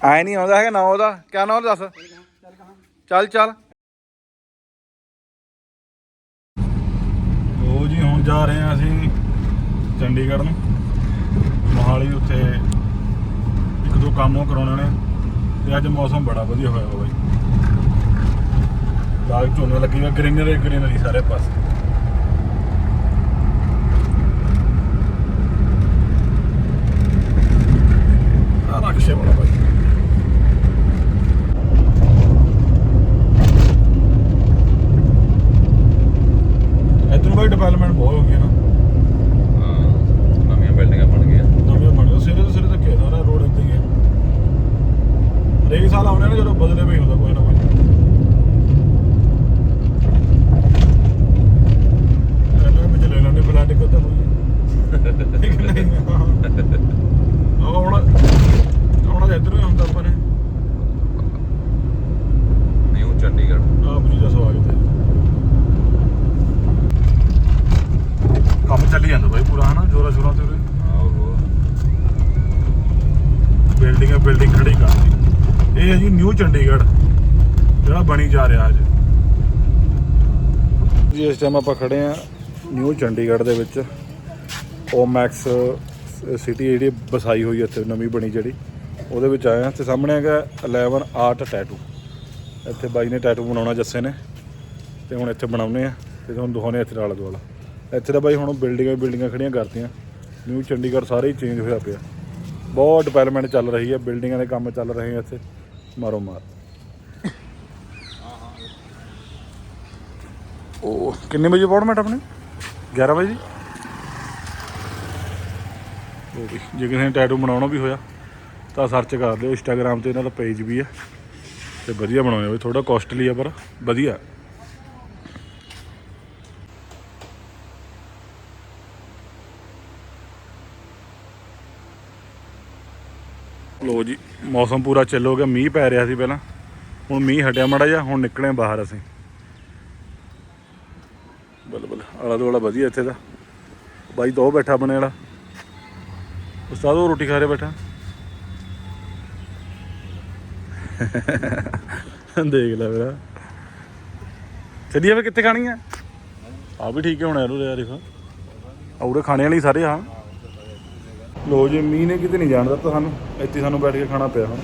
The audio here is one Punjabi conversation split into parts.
ਆਏ ਨਹੀਂ ਆਉਂਦਾ ਹੈਗਾ, ਨਾ ਉਹਦਾ। ਕਿਆ ਨਾ ਦੱਸ। ਚੱਲ ਚੱਲ। ਲੋ ਜੀ, ਹੁਣ ਜਾ ਰਹੇ ਹਾਂ ਅਸੀਂ ਚੰਡੀਗੜ੍ਹ ਨੂੰ। ਮੋਹਾਲੀ ਉੱਥੇ ਇੱਕ ਦੋ ਕੰਮ ਉਹ ਕਰਾਉਣੇ ਨੇ। ਤੇ ਅੱਜ ਮੌਸਮ ਬੜਾ ਵਧੀਆ ਹੋਇਆ ਵਾ ਬਾਈ। ਬਾਗ ਝੋਨੇ ਲੱਗੀ ਹੋਈ ਗ੍ਰੀਨਰੀ ਗ੍ਰੀਨਰੀ ਸਾਰੇ ਪਾਸੇ ਆ ਰਕਸ਼ੇ ਬੜਾ ਬਾਈ ਇੱਧਰ ਬਾਈ ਡਿਵੈਲਪਮੈਂਟ ਬਹੁਤ ਹੋ ਗਈ ਨਾ ਹਾਂ ਨਵੀਆਂ ਬਿਲਡਿੰਗਾਂ ਬਣ ਗਈਆਂ ਨਵੇਂ ਬਣੇ ਉਹ ਸਿਰੇ ਤੋਂ ਸਿਰੇ ਤੱਕ ਸਾਰਾ ਰੋਡ ਇੱਥੇ ਹੀ ਹੈ ਹਰੇਕ ਸਾਲ ਆਉਂਦੇ ਨੇ ਜਦੋਂ ਬਦਲੇ ਵੀ ਹੁੰਦਾ ਕੋਈ ਨਾ ਕੋਈ ਇਹਨਾਂ ਵਿੱਚ ਲੈ ਲੈਣੇ ਫਲਾਟ ਕੋ ਤਾਂ ਹੋਈ ਠੀਕ ਨਹੀਂ ਹਾਂ ਉਹ ਹੁਣ ਹੁਣ ਇੱਧਰ ਹੀ ਹੁੰਦਾ ਆਪਾਂ ਨੇ ਨਿਊ ਚੰਡੀਗੜ੍ਹ ਆਪ ਜੀ ਦਾ ਸਵਾਗਤ ਹੈ ਕੰਮ ਚੱਲੀ ਜਾਂਦਾ ਬਾਈ ਪੂਰਾ ਹਨਾ ਜੋਰਾ ਸ਼ੋਰਾਂ ਤੇ ਉਰੇ ਆਹੋ ਬਿਲਡਿੰਗ ਹੈ ਬਿਲਡਿੰਗ ਖੜੀ ਕਰਦੀ ਇਹ ਹੈ ਜੀ ਨਿਊ ਚੰਡੀਗੜ੍ਹ ਜਿਹੜਾ ਬਣੀ ਜਾ ਰਿਹਾ ਅੱਜ ਜੀ ਇਸ ਟਾਈਮ ਆਪਾਂ ਖੜੇ ਆ ਨਿਊ ਚੰਡੀਗੜ੍ਹ ਦੇ ਵਿੱਚ। ਓਮੈਕਸ ਸਿਟੀ ਜਿਹੜੀ ਵਸਾਈ ਹੋਈ ਇੱਥੇ, ਨਵੀਂ ਬਣੀ ਜਿਹੜੀ, ਉਹਦੇ ਵਿੱਚ ਆਏ ਆ ਤੇ ਸਾਹਮਣੇ ਹੈਗਾ 11 ਆਰਟ ਟੈਟੂ ਇੱਥੇ ਬਾਈ ਨੇ ਟੈਟੂ ਬਣਾਉਣਾ ਜੱਸੇ ਨੇ, ਤੇ ਹੁਣ ਇੱਥੇ ਬਣਾਉਨੇ ਆ ਤੇ ਤੁਹਾਨੂੰ ਦਿਖਾਉਣੇ ਇੱਥੇ ਆਲਾ ਦੁਆਲਾ। ਇੱਥੇ ਤਾਂ ਬਾਈ ਹੁਣ ਬਿਲਡਿੰਗਾਂ ਬਿਲਡਿੰਗਾਂ ਖੜੀਆਂ ਕਰਤੀਆਂ। ਨਿਊ ਚੰਡੀਗੜ੍ਹ ਸਾਰੇ ਹੀ ਚੇਂਜ ਹੋਇਆ ਪਿਆ। ਬਹੁਤ ਡਿਵੈਲਪਮੈਂਟ ਚੱਲ ਰਹੀ ਹੈ ਬਿਲਡਿੰਗਾਂ ਦੇ ਕੰਮ ਚੱਲ ਰਹੇ ਆ ਇੱਥੇ। ਮਾਰੋ ਮਾਰ। ਉਹ ਕਿੰਨੇ ਵਜੇ ਅਪਾਰਟਮੈਂਟ ਆਪਣੇ? 11 ਵਜੇ ਉਹ ਵੀ, ਜੇ ਕਿਸੇ ਨੇ ਟੈਟੂ ਬਣਾਉਣਾ ਵੀ ਹੋਇਆ, ਤਾਂ ਸਰਚ ਕਰ ਲਿਓ ਇੰਸਟਾਗ੍ਰam ਤੇ ਇਹਨਾਂ ਦਾ ਪੇਜ ਵੀ ਹੈ। ਤੇ ਵਧੀਆ ਬਣਾਉਂਦੇ ਹੋ ਥੋੜਾ ਕਾਸਟਲੀ ਆ, ਪਰ ਵਧੀਆ। ਲੋ ਜੀ, ਮੌਸਮ ਪੂਰਾ ਚੱਲ ਹੋ ਗਿਆ, ਮੀਂਹ ਪੈ ਰਿਹਾ ਸੀ ਪਹਿਲਾਂ। ਹੁਣ ਮੀਂਹ ਹਟਿਆ ਮੜਾ ਜਾ ਹੁਣ ਨਿਕਲੇ ਬਾਹਰ ਅਸੀਂ ਬੱਲ ਬੱਲ ਆਲਾ ਦੁਆਲਾ ਵਧੀਆ ਇੱਥੇ ਦਾ। ਬਾਈ ਦੋ ਬੈਠਾ ਬਣੇ ਵਾਲਾ। ਉਸਤਾਦ ਉਹ ਰੋਟੀ ਖਾ ਰਿਹਾ ਬੈਠਾ। ਦੇਖ ਲੈ ਮੇਰਾ ਚੱਲੀਏ ਵੇ ਕਿੱਥੇ ਖਾਣੀ ਆ? ਆ ਵੀ ਠੀਕ ਹੈ ਹੁਣ ਯਾਰ ਯਾਰ ਦੇਖੋ। ਆਉਰੇ ਖਾਣੇ ਵਾਲੀ ਸਾਰੇ ਹਾਂ ਲੋ ਜੀ, ਮੀਂਹ ਨੇ ਕਿਤੇ ਨਹੀਂ ਜਾਣ ਦਿੱਤਾ ਸਾਨੂੰ। ਇੱਥੇ ਸਾਨੂੰ ਬੈਠ ਕੇ ਖਾਣਾ ਪਿਆ ਹੁਣ।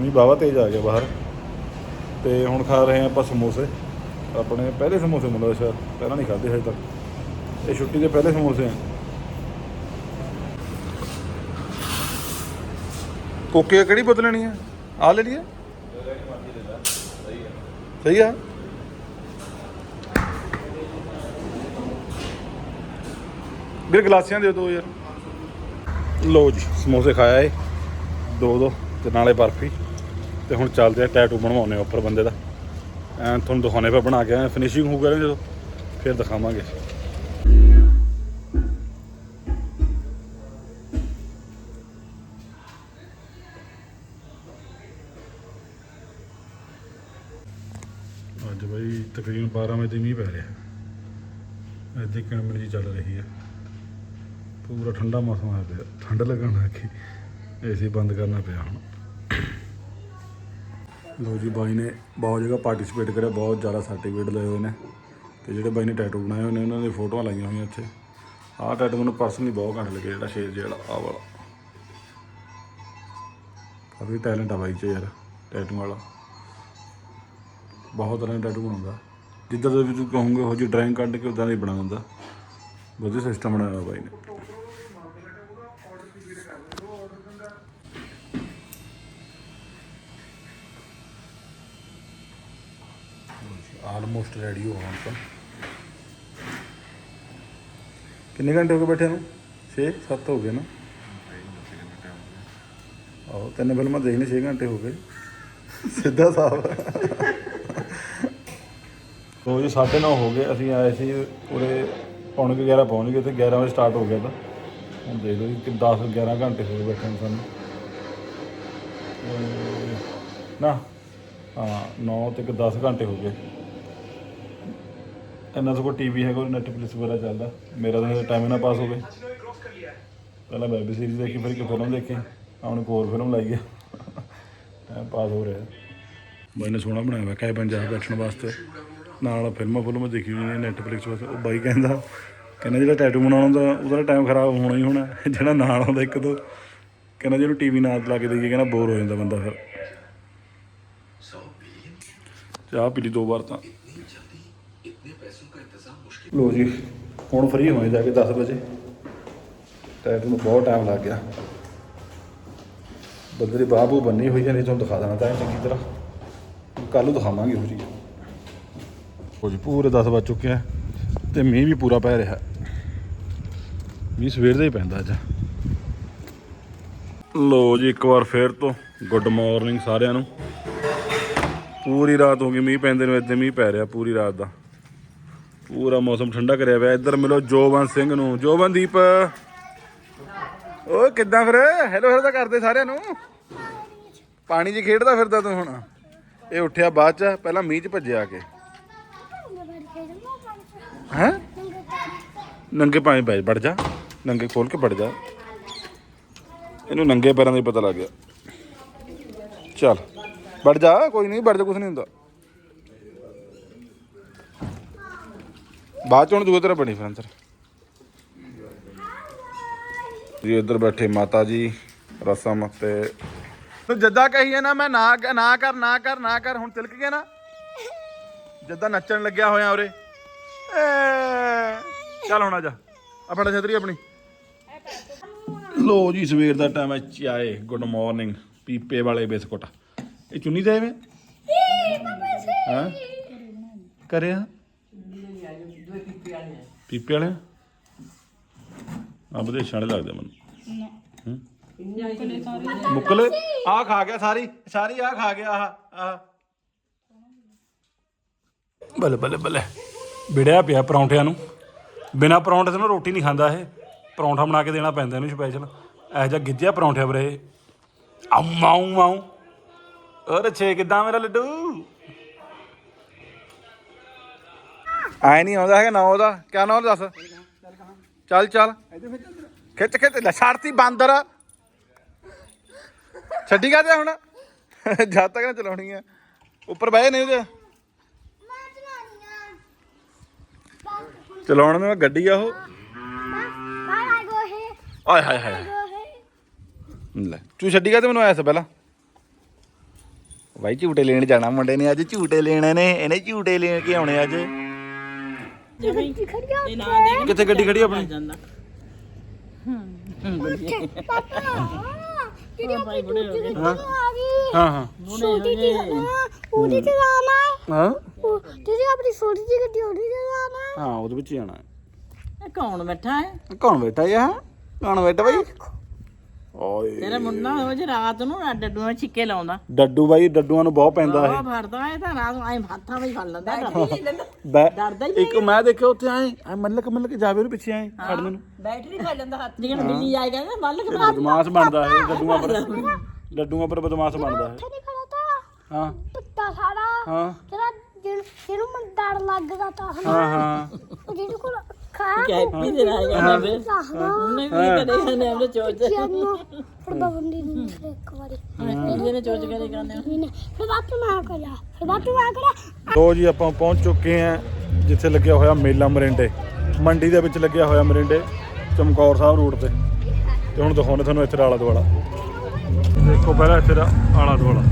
ਮੀਂਹ ਬਾਵਾ ਤੇਜ਼ ਆ ਗਿਆ ਬਾਹਰ। ਤੇ ਹੁਣ ਖਾ ਰਹੇ ਹਾਂ ਆਪਾਂ ਸਮੋਸੇ। ਆਪਣੇ ਪਹਿਲੇ ਸਮੋਸੇ ਮੁੰਡਾ ਸ਼ਾਇਦ। ਪਹਿਲਾਂ ਨਹੀਂ ਖਾਦੇ ਹਜੇ ਤੱਕ। ਇਹ ਛੁੱਟੀ ਦੇ ਪਹਿਲੇ ਸਮੋਸੇ ਆ। ਕੋਕੇ ਕਿਹੜੀ ਬਦਲਣੀ ਲੈਣੀ ਆ? ਆ ਲੈ ਲਈਏ। ਸਹੀ ਆ। ਵੀਰ, ਗਲਾਸੀਆਂ ਦੇ ਦਿਓ ਯਾਰ ਲੋ ਜੀ, ਸਮੋਸੇ ਖਾਇਆ ਏ ਦੋ ਦੋ, ਤੇ ਨਾਲੇ ਬਰਫੀ। ਤੇ ਹੁਣ ਚੱਲਦੇ ਆ ਟੈਟੂ ਬਣਵਾਉਣੇ ਆ ਉੱਪਰ ਬੰਦੇ ਦਾ। ਐਂ ਤੁਹਾਨੂੰ ਦਿਖਾਉਣੇ ਪਾ ਬਣਾ ਕੇ ਫਿਨਿਸ਼ਿੰਗ ਹੋ ਕਰੇ ਜਦੋਂ, ਫਿਰ ਦਿਖਾਵਾਂਗੇ। ਅੱਜ ਬਈ ਤਕਰੀਬਨ 12 ਵਜੇ ਮੀਂਹ ਪੈ ਰਿਹਾ। ਇੱਥੇ ਕਿਣਮਣ ਜੀ ਚੱਲ ਰਹੀ ਹੈ। ਪੂਰਾ ਠੰਡਾ ਮੌਸਮ ਆ ਪਿਆ। ਠੰਡ ਲੱਗਣ ਲੱਗੀ। ਏਸੀ ਬੰਦ ਕਰਨਾ ਪਿਆ ਹੁਣ। ਲੋ ਜੀ ਬਾਈ ਨੇ ਬਹੁਤ ਜਗ੍ਹਾ ਪਾਰਟਿਸਿਪੇਟ ਕਰਿਆ। ਬਹੁਤ ਜ਼ਿਆਦਾ ਸਰਟੀਫਿਕੇਟ ਲਏ ਹੋਏ ਨੇ। ਤੇ ਜਿਹੜੇ ਬਾਈ ਨੇ ਟੈਟੂ ਬਣਾਏ ਹੋਏ ਨੇ, ਉਹਨਾਂ ਦੀ ਫੋਟੋਆਂ ਲਾਈਆਂ ਹੋਈਆਂ ਇੱਥੇ। ਆਹ ਟੈਟੂ ਮੈਨੂੰ ਪਰਸਨਲੀ ਬਹੁਤ ਘੱਟ ਲੱਗਿਆ ਜਿਹੜਾ ਸ਼ੇਰ ਜਿਹੜਾ ਆਹ ਵਾਲਾ। ਕਾਫੀ ਟੈਲੈਂਟ ਆ ਬਾਈ ਚ ਯਾਰ ਟੈਟੂ ਵਾਲਾ। ਬਹੁਤ ਤਰ੍ਹਾਂ ਦੇ ਟੈਟੂ ਬਣਾਉਂਦਾ। ਜਿੱਦਾਂ ਦਾ ਵੀ ਤੁਸੀਂ ਕਹੋਗੇ, ਉਹ ਜਿਹੀ ਡਰਾਇੰਗ ਕੱਢ ਕੇ ਉਦਾਂ ਦਾ ਹੀ ਬਣਾ ਦਿੰਦਾ। ਵਧੀਆ ਸਿਸਟਮ ਬਣਾਇਆ ਹੋਇਆ ਬਾਈ ਨੇ। ਆਲਮੋਸਟ ਰੈਡੀ ਹੋ ਹੁਣ ਤਾਂ। ਕਿੰਨੇ ਘੰਟੇ ਹੋ ਗਏ ਬੈਠੇ ਨੂੰ? 6 7 ਹੋ ਗਏ ਨਾ? ਆਹੋ, ਤਿੰਨ ਫਿਲਮਾਂ ਦੇਖ ਲਈ 6 ਘੰਟੇ ਹੋ ਗਏ। ਸਿੱਧਾ ਸਾਫ਼। ਸੋ ਜੀ 9:30 ਹੋ ਗਏ, ਅਸੀਂ ਆਏ ਸੀ ਉਰੇ ਪੌਣੇ ਕੁ 11 ਪਹੁੰਚ ਗਏ ਤੇ 11 ਵਜੇ ਸਟਾਰਟ ਹੋ ਗਿਆ ਤਾਂ। ਹੁਣ ਦੇਖ ਲਓ ਜੀ ਕਿ 10 11 ਘੰਟੇ ਹੋ ਗਏ ਬੈਠੇ ਨੂੰ ਸਾਨੂੰ। ਨਾ, ਹਾਂ 9 ਤੇ 10 ਘੰਟੇ ਹੋ ਗਏ। ਇਹਨਾਂ ਕੋਲ ਟੀਵੀ ਹੈਗਾ ਉਹ ਨੈਟਫਲਿਕਸ ਵਗੈਰਾ ਚੱਲਦਾ। ਮੇਰਾ ਤਾਂ ਟਾਈਮ ਨਾ ਪਾਸ ਹੋ ਗਏ ਪਹਿਲਾਂ ਵੈਬ ਸੀਰੀਜ਼ ਦੇਖੀ, ਫਿਰ ਇੱਕ ਫਿਲਮ ਦੇਖੀ ਹੁਣ ਇੱਕ ਹੋਰ ਫਿਲਮ ਲਾਈ ਹੈ ਟਾਈਮ ਪਾਸ ਹੋ ਰਿਹਾ। ਬਾਈ ਨੇ ਸੋਹਣਾ ਬਣਾਇਆ ਹੋਇਆ ਕਹੇ ਪੰਜਾਬ ਬੈਠਣ ਵਾਸਤੇ। ਨਾਲ ਫਿਲਮਾਂ ਫੁਲਮਾਂ ਦੇਖੀ ਹੋਈਆਂ ਨੇ ਨੈਟਫਲਿਕਸ ਵਾਸਤੇ ਉਹ ਬਾਈ ਕਹਿੰਦਾ ਕਹਿੰਦਾ ਜਿਹੜਾ ਟੈਟੂ ਬਣਾਉਣਾ ਹੁੰਦਾ, ਉਹਦਾ ਟਾਈਮ ਖਰਾਬ ਹੋਣਾ ਹੀ ਹੋਣਾ, ਜਿਹੜਾ ਨਾਲ ਆਉਂਦਾ ਇੱਕ ਦੋ। ਕਹਿੰਦਾ ਜਿਹਨੂੰ ਟੀਵੀ ਨਾਲ ਲਾ ਕੇ ਦੇਈਏ, ਕਹਿੰਦਾ ਬੋਰ ਹੋ ਜਾਂਦਾ ਬੰਦਾ ਫਿਰ। ਚਾਹ ਪੀ ਲਈ ਦੋ ਵਾਰ ਤਾਂ। ਲੋ ਜੀ, ਹੁਣ ਫ੍ਰੀ ਹੋਏ ਜਾ ਕੇ 10 ਵਜੇ। ਟੈਟੂ ਨੂੰ ਬਹੁਤ ਟਾਈਮ ਲੱਗ ਗਿਆ। ਬੰਦੇ ਦੀ ਬਾਬੂ ਬੰਨੀ ਹੋਈ ਹੈ ਨਹੀਂ ਤੁਹਾਨੂੰ ਦਿਖਾ ਦੇਣਾ ਤਾਂ ਚੰਗੀ ਤਰ੍ਹਾਂ। ਕੱਲ ਨੂੰ ਦਿਖਾਵਾਂਗੇ ਉਹ ਜੀ ਉਹ ਜੀ, ਪੂਰੇ 10 ਵੱਜ ਚੁੱਕੇ ਆ ਤੇ ਮੀਂਹ ਵੀ ਪੂਰਾ ਪੈ ਰਿਹਾ। ਮੀਂਹ ਸਵੇਰ ਦਾ ਹੀ ਪੈਂਦਾ ਅੱਜ। ਲੋ ਜੀ, ਇੱਕ ਵਾਰ ਫੇਰ ਤੋਂ ਗੁੱਡ ਮਾਰਨਿੰਗ ਸਾਰਿਆਂ ਨੂੰ। ਪੂਰੀ ਰਾਤ ਹੋ ਗਈ ਮੀਂਹ ਪੈਂਦੇ ਨੂੰ, ਇੱਥੇ ਮੀਂਹ ਪੈ ਰਿਹਾ ਪੂਰੀ ਰਾਤ ਦਾ। ਪੂਰਾ ਮੌਸਮ ਠੰਡਾ ਕਰਿਆ ਹੋਇਆ ਇੱਧਰ ਮਿਲੋ ਜੋਬਨ ਸਿੰਘ ਨੂੰ। ਜੋਬਨਦੀਪ ਓਏ, ਕਿੱਦਾਂ ਫਿਰ? ਹੈਲੋ ਹੈਲੋ ਤਾਂ ਕਰਦੇ ਸਾਰਿਆਂ ਨੂੰ। ਪਾਣੀ 'ਚ ਖੇਡਦਾ ਫਿਰਦਾ ਤੂੰ ਹੁਣ। ਇਹ ਉੱਠਿਆ ਬਾਅਦ 'ਚ, ਪਹਿਲਾਂ ਮੀਂਹ 'ਚ ਭੱਜਿਆ ਆ ਕੇ। ਹੈ? ਨੰਗੇ ਪਾਣੀ ਪੈ ਵੜ ਜਾ। ਨੰਗੇ ਖੋਲ ਕੇ ਵੜ ਜਾ। ਇਹਨੂੰ ਨੰਗੇ ਪੈਰਾਂ ਦਾ ਹੀ ਪਤਾ ਲੱਗ ਗਿਆ। ਚੱਲ, ਵੜ ਜਾ, ਕੋਈ ਨਹੀਂ, ਵੜ ਜਾ ਕੁਝ ਨਹੀਂ ਹੁੰਦਾ। ਬਾਅਦ ਚ ਹੁਣ ਦੂਏ ਤਰ੍ਹਾਂ ਬਣੀ ਫਿਰ ਅੰਦਰ। ਜੀ ਇੱਧਰ ਬੈਠੇ ਮਾਤਾ ਜੀ, ਰਸਮ ਤੇ। ਤੂੰ ਜੱਦਾ ਕਹੀਏ ਨਾ, ਮੈਂ ਨਾ ਨਾ ਕਰ ਨਾ ਕਰ ਨਾ ਕਰ, ਹੁਣ ਤਿਲਕ ਗਿਆ ਨਾ। ਜੱਦਾ ਨੱਚਣ ਲੱਗਿਆ ਹੋਇਆ ਉਰੇ। ਏ, ਚੱਲ ਹੁਣ ਆ ਜਾ। ਆ ਫੜਾ ਛਤਰੀ ਆਪਣੀ। ਲੋ ਜੀ ਸਵੇਰ ਦਾ ਟਾਈਮ ਹੈ ਚਾਏ ਗੁੱਡ ਮਾਰਨਿੰਗ ਪੀਪੇ ਵਾਲੇ ਬਿਸਕੁਟ। ਇਹ ਚੁੰਨੀ ਦੇ ਵੇ? ਹਾਂ? ਕਰਿਆ ਪੀਪੇ ਵਾਲੇ ਆ? ਵਿਦੇਸ਼ਾਂ ਵਾਲੇ ਲੱਗਦੇ ਮੈਨੂੰ। ਹੂੰ? ਮੁੱਕਲੇ ਆ ਖਾ ਗਿਆ ਸਾਰੀ ਸਾਰੀ ਆ ਖਾ ਗਿਆ ਆਹ ਆਹ। ਬੱਲੇ ਬੱਲੇ ਬੱਲੇ। ਵਿੜਿਆ ਪਿਆ ਪਰੌਂਠਿਆਂ ਨੂੰ। ਬਿਨਾ ਪਰੌਂਠੇ ਤੋਂ ਨਾ ਰੋਟੀ ਨਹੀਂ ਖਾਂਦਾ ਇਹ। ਪਰੌਂਠਾ ਬਣਾ ਕੇ ਦੇਣਾ ਪੈਂਦਾ ਇਹਨੂੰ ਸਪੈਸ਼ਲ ਇਹੋ ਜਿਹਾ ਗਿੱਜਿਆ ਪਰੌਂਠੇ ਬਰੇ ਆਉ, ਮਾਉ ਅਰੇ ਛੇ ਕਿਦਾਂ ਮੇਰਾ ਲੱਡੂ? ਆਏ ਨਹੀਂ ਆਉਂਦਾ ਹੈਗਾ ਨਾ ਉਹਦਾ। ਕਿਆ ਨਾ ਉਹਦਾ ਦੱਸ? ਚੱਲ ਚੱਲ। ਖਿੱਚ ਖਿੱਚ। ਲੈ, ਛੱਡਤੀ ਬਾਂਦਰ। ਛੱਡੀ ਕਾ ਤੇ ਹੁਣ? ਜਦ ਤੱਕ ਨਾ ਚਲਾਉਣੀ ਆ। ਉੱਪਰ ਬਹਿ ਨਹੀਂ ਉਹਦੇ ਚਲਾਉਣ ਨੂੰ ਗੱਡੀ ਆ ਉਹ। ਆਏ ਹਾਏ ਹਾਏ ਲੈ ਤੂੰ ਛੱਡੀ ਕਾ ਤੇ ਮੈਨੂੰ ਆਇਆ ਸੀ ਪਹਿਲਾਂ। ਬਾਈ ਝੂਟੇ ਲੈਣ ਜਾਣਾ ਮੁੰਡੇ ਨੇ ਅੱਜ ਝੂਟੇ ਲੈਣੇ ਨੇ ਇਹਨੇ ਝੂਟੇ ਲੈਣ ਕੇ ਆਉਣੇ ਅੱਜ। ਕਿੱਥੇ ਗੱਡੀ ਖੜੀ ਆ ਆਪਣੀ ਹਾਂ ਹਾਂ। ਹਾਂ ਉਹਦੀ ਤੇ ਜਾਣਾ ਹਾਂ। ਉਹ ਤੁਸੀਂ ਆਪਣੀ ਛੋਟੀ ਜਿਹੀ ਗੱਡੀ ਉਹਦੀ ਤੇ ਜਾਣਾ ਹਾਂ ਉਹਦੇ ਵਿੱਚ ਹੀ ਆਣਾ ਇਹ ਕੌਣ ਬੈਠਾ ਹੈ? ਕੌਣ ਬੈਠਾ ਯਾ ਕੌਣ ਬੈਠਾ ਬਾਈ ਓਏ। ਤੇਰਾ ਮੁੰਡਾ ਉਹ ਜੇ ਰਾਤ ਨੂੰ ਨਾ ਡੱਡੂ ਨਾਲ ਛਿੱਕੇ ਲਾਉਂਦਾ। ਡੱਡੂ ਬਾਈ ਡੱਡੂਆਂ ਨੂੰ ਬਹੁਤ ਪੈਂਦਾ ਉਹ ਫੜਦਾ ਇਹ ਤਾਂ ਰਾਤ ਨੂੰ ਐ ਹੱਥਾਂ ਵਿੱਚ ਫੜ ਲੈਂਦਾ ਇਹ ਬੈ ਡਰਦਾ ਹੀ ਇੱਕ ਮੈਂ ਦੇਖਿਆ ਉੱਥੇ ਆਏ ਆ ਮੱਲਕ ਮੱਲਕ ਜਾਵੇ ਉਹਦੇ ਪਿੱਛੇ ਆਏ ਫੜਨ ਨੂੰ। ਬੈਟਰੀ ਫੜ ਲੈਂਦਾ ਹੱਥ। ਜਿਵੇਂ ਬਿੱਲੀ ਆਏਗਾ ਨਾ ਮੱਲ ਕੇ ਬਦਮਾਸ਼ ਬਣਦਾ ਹੈ ਡੱਡੂਆਂ ਪਰ ਡੱਡੂਆਂ ਪਰ ਬਦਮਾਸ਼ ਬਣਦਾ ਹੈ ਉੱਥੇ ਨਹੀਂ ਖੜਾ ਤਾ ਹਾਂ। ਪੁੱਤਾ ਸਾਰਾ। ਹਾਂ। ਤੇਰਾ ਜਿਹਨੂੰ ਜਿਹਨੂੰ ਮੈਨੂੰ ਡਰ ਲੱਗਦਾ ਤਾਂ। ਹਨਾ ਹਾਂ ਹਾਂ। ਉਹ ਜਿਹਦੇ ਕੋਲ ਕਰਨੇ ਲੋ ਜੀ ਆਪਾਂ ਪਹੁੰਚ ਚੁੱਕੇ ਆਂ ਜਿੱਥੇ ਲੱਗਿਆ ਹੋਇਆ ਮੇਲਾ ਮਰਿੰਡੇ। ਮੰਡੀ ਦੇ ਵਿੱਚ ਲੱਗਿਆ ਹੋਇਆ ਮਰਿੰਡੇ ਚਮਕੌਰ ਸਾਹਿਬ ਰੋਡ ਤੇ। ਤੇ ਹੁਣ ਦਿਖਾਉਣੇ ਤੁਹਾਨੂੰ ਇੱਥੇ ਦਾ ਆਲਾ ਦੁਆਲਾ ਦੇਖੋ ਪਹਿਲਾਂ ਇੱਥੇ ਦਾ ਆਲਾ ਦੁਆਲਾ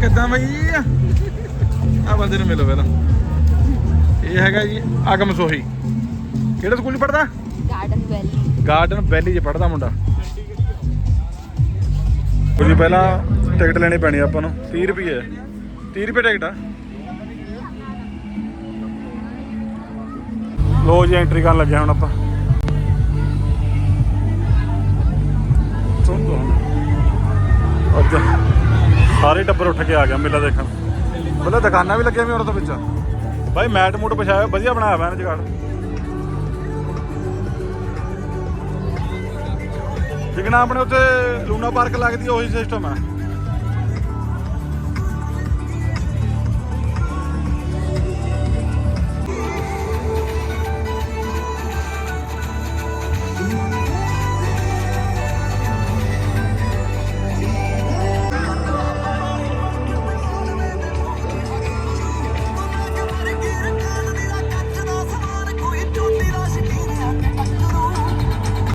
ਕਿੱਦਾਂ ਬਈ? ਆ ਬੰਦੇ ਨੂੰ ਮਿਲੋ ਪਹਿਲਾਂ। ਇਹ ਹੈਗਾ ਜੀ ਅਗਮ ਸੋਹੀ। ਕਿਹੜੇ ਸਕੂਲ 'ਚ ਪੜਦਾ ਗਾਰਡਨ ਵੈਲੀ ਗਾਰਡਨ ਵੈਲੀ 'ਚ ਪੜਦਾ ਮੁੰਡਾ। ਜੀ ਪਹਿਲਾਂ ਟਿਕਟ ਲੈਣੀ ਪੈਣੀ ਆਪਾਂ ਨੂੰ। 30 ਰੁਪਏ 30 ਰੁਪਏ ਟਿਕਟ ਆ। ਲੋ ਜੀ ਐਂਟਰੀ ਕਰਨ ਲੱਗਿਆ ਹੁਣ ਆਪਾਂ। ਸੁਣ ਅੱਜ ਸਾਰੇ ਟੱਬਰ ਉੱਠ ਕੇ ਆ ਗਿਆ ਮੇਲਾ ਦੇਖਣ। ਪਹਿਲਾਂ ਦੁਕਾਨਾਂ ਵੀ ਲੱਗੀਆਂ ਵੀ ਉਹਨਾਂ ਤੋਂ ਵਿੱਚ? ਬਾਈ ਮੈਟ ਮੂਟ ਵਿਛਾਇਆ ਵਧੀਆ ਬਣਾਇਆ ਹੋਇਆ ਇਹਨਾਂ ਜਗਾੜ ਜਿਗਣਾ ਆਪਣੇ ਉੱਥੇ? ਲੂਨਾ ਪਾਰਕ ਲੱਗਦੀ ਉਹੀ ਸਿਸਟਮ ਹੈ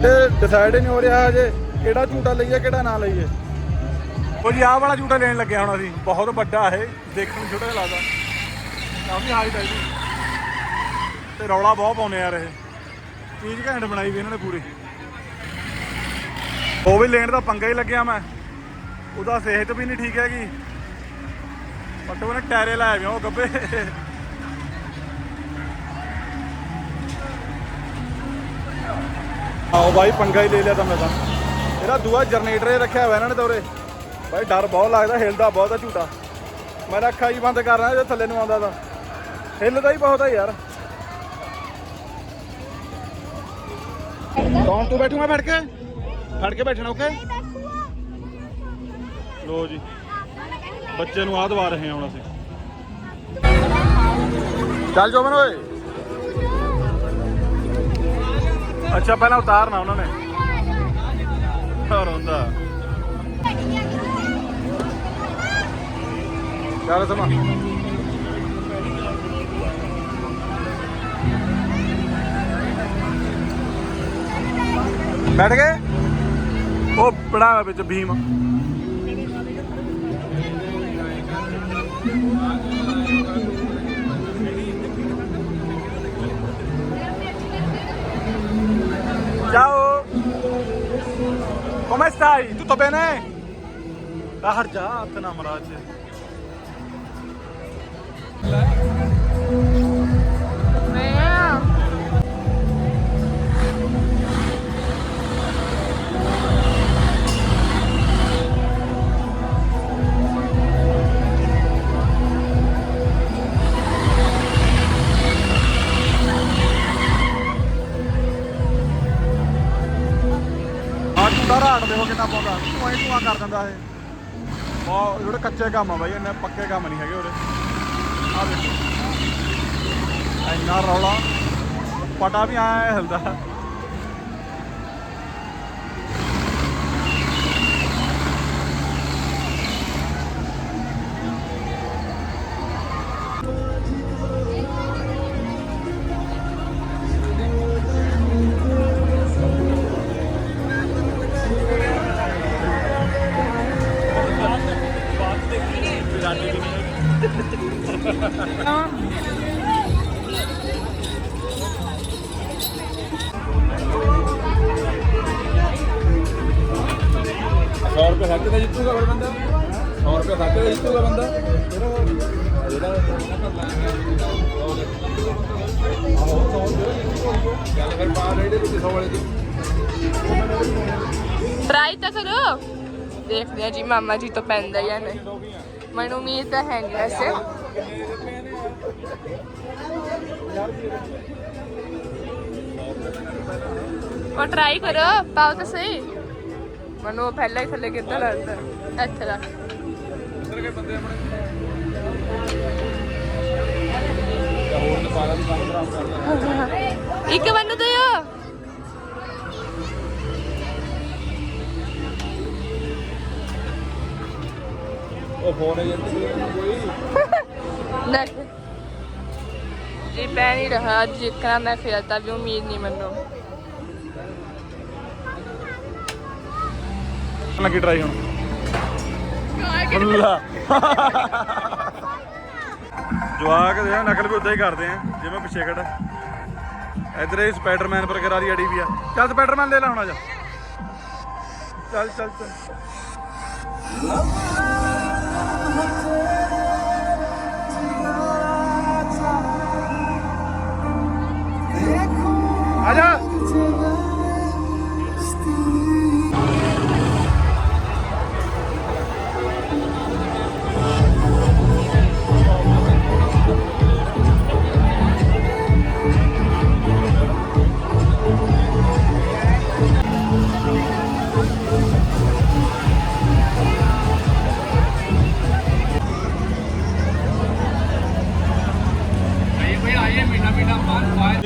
ਸਾਡੇ ਡਿਸਾਈਡ ਹੀ ਨਹੀਂ ਹੋ ਰਿਹਾ ਹਜੇ, ਕਿਹੜਾ ਝੂਟਾ ਲਈਏ, ਕਿਹੜਾ ਨਾ ਲਈਏ। ਉਹ ਜੀ, ਆਹ ਵਾਲਾ ਝੂਟਾ ਲੈਣ ਲੱਗਿਆ ਹੁਣ ਅਸੀਂ। ਬਹੁਤ ਵੱਡਾ ਇਹ, ਦੇਖਣ ਨੂੰ ਛੋਟਾ ਜਿਹਾ ਲੱਗਦਾ। ਕਾਫੀ ਹਾਈਟ ਹੈ ਜੀ ਤੇ ਰੌਲਾ ਬਹੁਤ ਪਾਉਂਦੇ ਯਾਰ ਇਹ। ਚੀਜ਼ ਘੈਂਟ ਬਣਾਈ ਵੀ ਇਹਨਾਂ ਨੇ ਪੂਰੀ। ਉਹ ਵੀ ਲੈਣ ਦਾ ਪੰਗਾ ਹੀ ਲੱਗਿਆ ਮੈਂ। ਉਹਦਾ ਸਿਹਤ ਵੀ ਨਹੀਂ ਠੀਕ ਹੈਗੀ। ਬਟ ਉਹਨੇ ਟਾਇਰੇ ਲਾਏ ਵੇ ਉਹ ਗੱਬੇ। ਆਓ ਬਾਈ, ਪੰਗਾ ਹੀ ਲੈ ਲਿਆ ਤਾਂ ਮੈਂ ਤਾਂ। ਇਹਦਾ ਦੂਆ ਜਨਰੇਟਰ ਹੀ ਰੱਖਿਆ ਹੋਇਆ ਇਹਨਾਂ ਨੇ ਦੋਰੇ ਬਾਈ, ਡਰ ਬਹੁਤ ਲੱਗਦਾ, ਹਿਲਦਾ ਬਹੁਤ ਆ ਝੂਟਾ। ਮੈਂ ਤਾਂ ਅੱਖਾਂ ਹੀ ਬੰਦ ਕਰ ਰਹਾ ਜੇ ਥੱਲੇ ਨੂੰ ਆਉਂਦਾ ਤਾਂ। ਹਿੱਲਦਾ ਹੀ ਬਹੁਤ ਆ ਯਾਰ। ਕੌਣ? ਤੂੰ ਬੈਠੂਗਾ ਫੜ ਕੇ? ਫੜ ਕੇ ਬੈਠਣਾ ਓਕੇ ਲੋ ਜੀ। ਬੱਚੇ ਨੂੰ ਆਹ ਦਵਾ ਰਹੇ ਹਾਂ ਹੁਣ ਅਸੀਂ। ਚੱਲ ਜੋਬਨ, ਓਏ। ਅੱਛਾ, ਪਹਿਲਾਂ ਉਤਾਰਨਾ ਉਹਨਾਂ ਨੇ। ਹੋਰ ਹੁੰਦਾ। ਚੱਲ ਸਮਾ। ਬੈਠ ਗਏ? ਉਹ ਪੜਾ ਵਿੱਚ Bhim. Come stai? Tutto bene? ਬਾਹਰ ਜਾ ਆਪਣਾ ਮਹਾਰਾਜ ਆ ਦੇਖੋ ਕਿੰਨਾ ਪਾਉਂਦਾ ਧੂਆਂ ਹੀ ਧੂਆਂ ਕਰ ਦਿੰਦਾ ਇਹ। ਬਹੁਤ ਜਿਹੜੇ ਕੱਚੇ ਕੰਮ ਆ ਬਾਈ, ਇੰਨੇ ਪੱਕੇ ਕੰਮ ਨਹੀਂ ਹੈਗੇ ਉਰੇ ਆ ਦੇਖੋ। ਇੰਨਾ ਰੌਲਾ। ਪਟਾ ਵੀ ਆਇਆ ਹਿਲਦਾ। ਚੱਲ ਫਿਰ ਪਾ ਰੇੜੇ ਵਿੱਚ 100 ਵਾਲੇ ਦੀ। ਟਰਾਈ ਤਾਂ ਕਰੋ ਦੇਖਦੇ ਆ ਜੀ ਮਾਮਾ ਜੀ ਤੋਂ ਪੈਂਦਾ ਜਾਂ ਨਹੀਂ। ਮੈਨੂੰ ਉਮੀਦ ਤਾਂ ਹੈ ਨਹੀਂ ਵੈਸੇ। ਉਹ ਟਰਾਈ ਕਰੋ ਪਾਓ ਤਾਂ ਸਹੀ। ਮੈਨੂੰ ਪਹਿਲਾਂ ਹੀ ਥੱਲੇ ਕਿੱਦਾਂ ਲੱਗਦਾ। ਇੱਥੇ ਰੱਖ। ਉਧਰ ਕੇ ਬੰਦੇ ਆਪਣੇ। ਇੱਕ ਮੈਨੂੰ ਦਿਓ ਉਹ ਫੋਨ ਹੈ ਕੋਈ। ਨਾ ਜੀ ਪੈ ਨਹੀਂ ਰਹਾ ਜਿੱਕਣਾ ਮੈਂ ਖਿਆਲਤਾ ਵੀ ਉਮੀਦ ਨਹੀਂ ਮੈਨੂੰ। ਲੱਗੀ ਟਰਾਈ ਹੁਣ। ਅੱਲਾ। ਜਵਾਕ ਦੇ ਆ, ਨਕਲ ਵੀ ਉਦਾਂ ਹੀ ਕਰਦੇ ਆ ਜਿਵੇਂ ਪਿੱਛੇ ਖੜਾ ਇਧਰ ਇਹ ਸਪਾਈਡਰਮੈਨ ਪਰ ਕਰਾਰੀ ਅੜੀ ਵੀ ਆ। ਚੱਲ ਸਪਾਈਡਰਮੈਨ ਲੈ ਲਾ ਹੁਣ ਆ ਜਾ। ਚੱਲ ਚੱਲ ਚੱਲ। ਆ ਜਾ।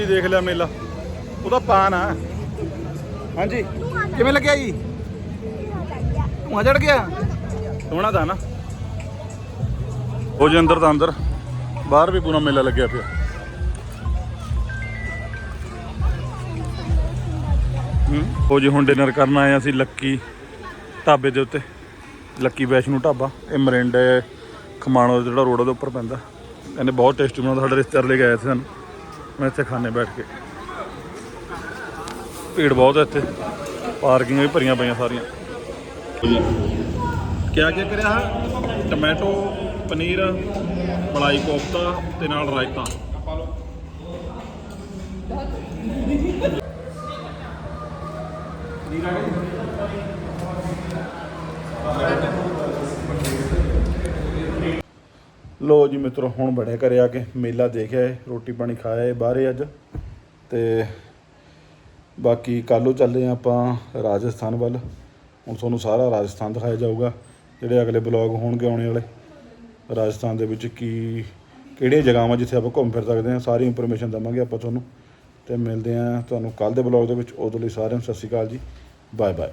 ਦੇਖ ਲਿਆ ਮੇਲਾ। ਉਹਦਾ ਪਾਨ ਆ। ਹਾਂਜੀ। ਕਿਵੇਂ ਲੱਗਿਆ ਜੀ? ਧੂਆਂ ਚੜ ਗਿਆ? ਸੋਹਣਾ ਤਾਂ ਨਾ। ਉਹ ਜੀ ਅੰਦਰ ਤਾਂ ਅੰਦਰ। ਬਾਹਰ ਵੀ ਪੂਰਾ ਮੇਲਾ ਲੱਗਿਆ ਪਿਆ। ਉਹ ਜੀ ਹੁਣ ਡਿਨਰ ਕਰਨ ਆਏ ਹਾਂ ਅਸੀਂ ਲੱਕੀ ਢਾਬੇ ਦੇ ਉੱਤੇ। ਲੱਕੀ ਵੈਸ਼ਨੂ ਢਾਬਾ। ਇਹ ਮਰਿੰਡੇ ਖਮਾਣੋ ਦਾ ਜਿਹੜਾ ਰੋਡ ਉਹਦੇ ਉੱਪਰ ਪੈਂਦਾ। ਇਹਨੇ ਬਹੁਤ ਟੇਸਟੀ ਬਣਾਉਂਦਾ। ਸਾਡੇ ਰਿਸ਼ਤੇਦਾਰ ਲੈ ਕੇ ਆਏ ਸੀ ਸਾਨੂੰ। ਮੈਂ ਇੱਥੇ ਖਾਣੇ ਬੈਠ ਕੇ। ਭੀੜ ਬਹੁਤ ਹੈ ਇੱਥੇ। ਪਾਰਕਿੰਗਾਂ ਵੀ ਭਰੀਆਂ ਪਈਆਂ ਸਾਰੀਆਂ। ਕਿਆ ਕਿਆ ਕਰਿਆ ਹੈ? ਟੋਮੈਟੋ, ਪਨੀਰ, ਮਲਾਈ ਕੋਫਤਾ ਤੇ ਨਾਲ ਰਾਇਤਾ। ਲੋ ਜੀ ਮਿੱਤਰੋ, ਹੁਣ ਬੜਿਆ ਘਰੇ ਆ ਕੇ ਮੇਲਾ ਦੇਖਿਆ ਏ, ਰੋਟੀ ਪਾਣੀ ਖਾਇਆ ਏ ਬਾਹਰੇ ਅੱਜ। ਤੇ ਬਾਕੀ ਕੱਲ੍ਹ ਚੱਲੇ ਹਾਂ ਆਪਾਂ ਰਾਜਸਥਾਨ ਵੱਲ। ਹੁਣ ਤੁਹਾਨੂੰ ਸਾਰਾ ਰਾਜਸਥਾਨ ਦਿਖਾਇਆ ਜਾਊਗਾ, ਜਿਹੜੇ ਅਗਲੇ ਬਲੌਗ ਹੋਣਗੇ ਆਉਣੇ ਵਾਲੇ। ਰਾਜਸਥਾਨ ਦੇ ਵਿੱਚ ਕੀ, ਕਿਹੜੀਆਂ ਜਗ੍ਹਾਵਾਂ ਜਿੱਥੇ ਆਪਾਂ ਘੁੰਮ ਫਿਰ ਸਕਦੇ ਹਾਂ ਸਾਰੀ ਇਨਫੋਰਮੇਸ਼ਨ ਦਵਾਂਗੇ ਆਪਾਂ ਤੁਹਾਨੂੰ। ਤੇ ਮਿਲਦੇ ਹਾਂ ਤੁਹਾਨੂੰ ਕੱਲ੍ਹ ਦੇ ਬਲੌਗ ਦੇ ਵਿੱਚ। ਉਦੋਂ ਲਈ ਸਾਰਿਆਂ ਨੂੰ ਸਤਿ ਸ਼੍ਰੀ ਅਕਾਲ ਜੀ। Bye bye